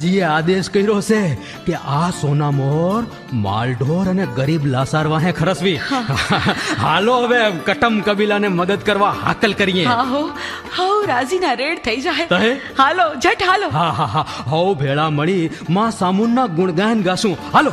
જીએ આદેશ કર્યો છે કે આ સોના મોર માલઢોર અને ગરીબ લાસાર વાહે ખરસવી. હાલો હવે કટમ કબીલાને મદદ કરવા હાકલ કરીએ. હા હો. હાઉ રાજીના રેડ થઈ જાય. તહે? હાલો જટ હાલો. હા હા હા. હાઉ ભેળા મળી માં સામુનના ગુણગાન ગાશું. હાલો.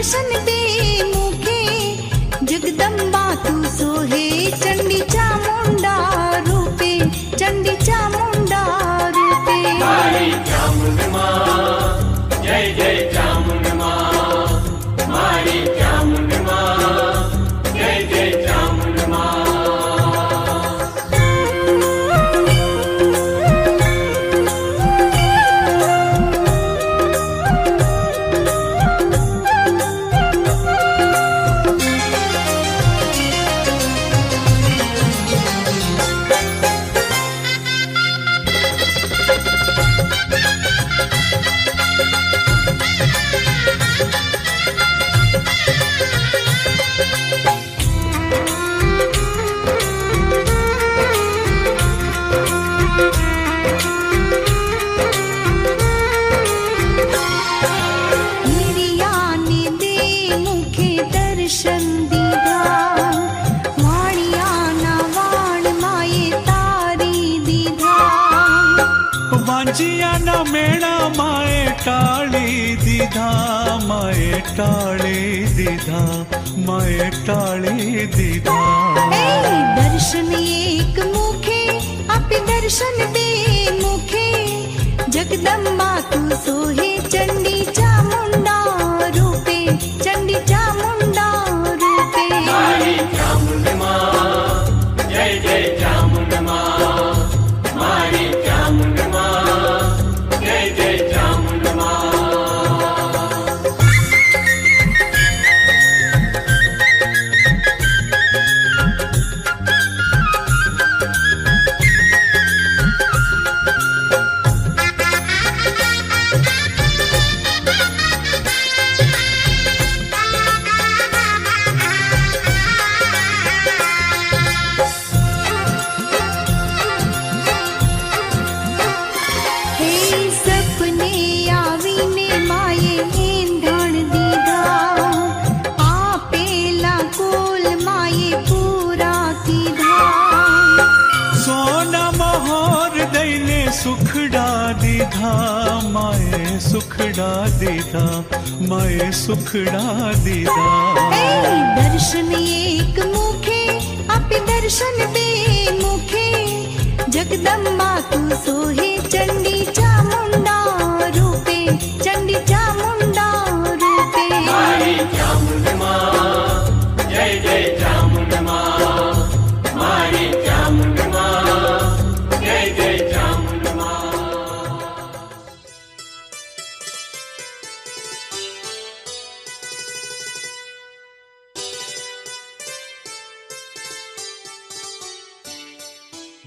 दर्शन दे मुखे। जगदम्बा तु सोगे चण्डी વાંજિયાના મેળા માએ ટાળી દીધા માએ ટાળી દીધા માએ ટાળી દીધા. એ દર્શન એક મુખે, આપી દર્શન બે મુખે, જગદંબા તું સોહે મહોર દઈને સુખડા દીધા માએ સુખડા દીધા માએ સુખડા દીધા દર્શન એક મુખે આપી દર્શન બે મુખે જગદંબા તું સોહે ચંડી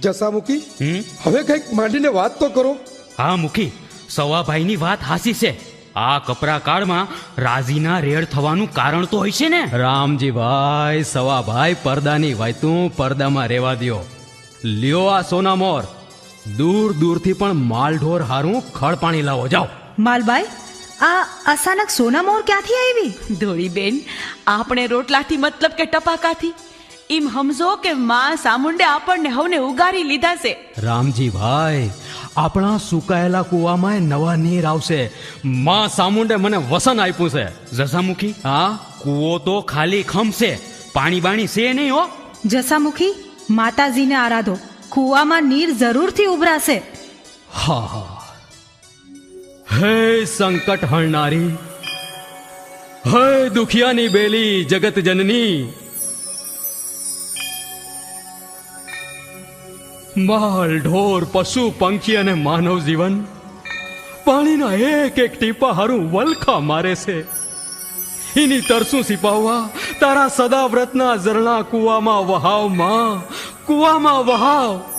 જસામુખી હમ? હવે કંઈક માંડીને વાત તો કરો. હા મુખી. સવાભાઈની વાત હાસી છે. આ કપરા કાળમાં રાજીના રેડ થવાનું કારણ તો હોય છે ને? રામજી ભાઈ સવાભાઈ પડદાની વાયતું પડદામાં રહેવા દ્યો. લ્યો આ સોના મોર. દૂર દૂરથી પણ માલઢોર હારું ખળ પાણી લાવો. જાઓ. માલબાઈ આ અચાનક સોનામોર ક્યાંથી આવી? ધોળી બેન આપણે રોટલાથી મતલબ કે ટપાકાથી? એમ સમજો કે માં સામુંડે આપણને હવને ઉગારી લીધા છે. રામજીભાઈ આપણા સુકાયેલા કુવામાં નવા નીર આવશે. માં સામુંડે મને વસન આપ્યું છે. જસામુખી? હા કુવો તો ખાલી ખમશે પાણી બાણી છે નહીં હો. જસામુખી માતાજીને આરાધો. કુવામાં નીર જરૂરથી ઉભરાશે. હા હા. હે સંકટ હણનારી હે દુખિયાની બેલી જગત જનની. માલ, ઢોર, પશુ, પંખી અને માનવ જીવન. પાણીના એક એક ટીપા હારું વલખા મારે છે. એની તરસું સિપાવવા તારા સદા વ્રતના ઝરણા કુવામાં વહાવમાં, કુવામાં વહાવ.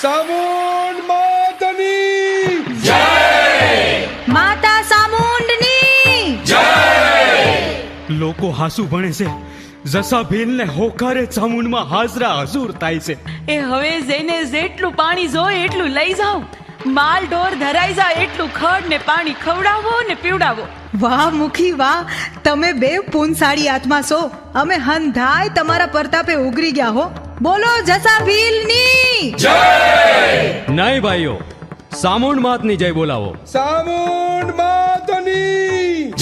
સામુંડ માતની માતા સામુંડની લોકો હાસુ ભણે છે જસા ભીલને હોકારે ચામુંડમાં હાજરા હજુર થાય છે એ હવે જેને જેટલું પાણી જોઈએ એટલું લઈ જાઓ માલ ઢોર ધરાઈ જાય એટલું ખડ ને પાણી ખવડાવો ને પીવડાવો વાહ મુખી વાહ તમે બે પૂનસાળી આત્મા છો. અમે હંધાય તમારા પરતાપે ઉગરી ગયા હો. બોલો જસા ભીલની. નહીં ભાઈઓ સામુંડ માતની જય બોલાવો. સામુંડ માતની.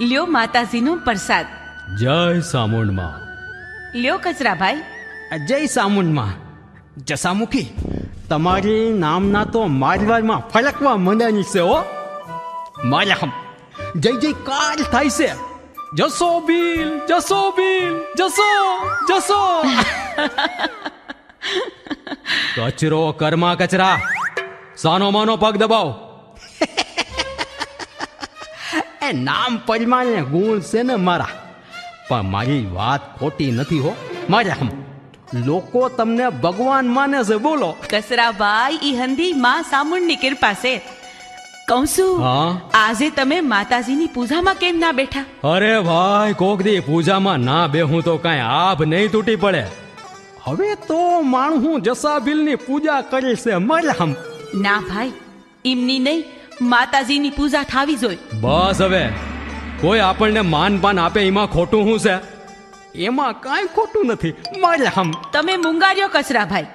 લ્યો માતાજીનો પ્રસાદ. જય સામુંડમાં. લ્યો કચરાભાઈ. જય સામુંડમાં. જસામુખી. તમારી નામના તો મારવાડમાં ફલકવા મંડાની છે હો. મારા હમ જય જય કાર થાય છે. જસો બિલ જસો બિલ જસો જસો કચરો કર્મા કચરા. સાનો માનો પગ દબાવ. એ નામ પરમાણે ગુણ છે ને મારા. પણ મારી વાત ખોટી નથી હો. મારે હમ લોકો તમને ભગવાન માને છે બોલો. કસરાભાઈ ઈ હંધી માં સામુંડની કૃપા છે. કહું છું હા? આજે તમે માતાજીની પૂજામાં કેમ ના બેઠા? અરે ભાઈ કોક દી પૂજામાં ના બેહું તો કાંઈ આભ નહીં તૂટી પડે. હવે તો માણહું જસાબિલની પૂજા કરી છે મારે હમ ના ભાઈ એમની નહીં માતાજીની પૂજા થાવી જોઈએ બસ હવે. કોઈ આપણને માન પાન આપે એમાં ખોટું શું છે? એમાં કાંઈ ખોટું નથી. મારે તમે મુંગાર્યો કચરાભાઈ.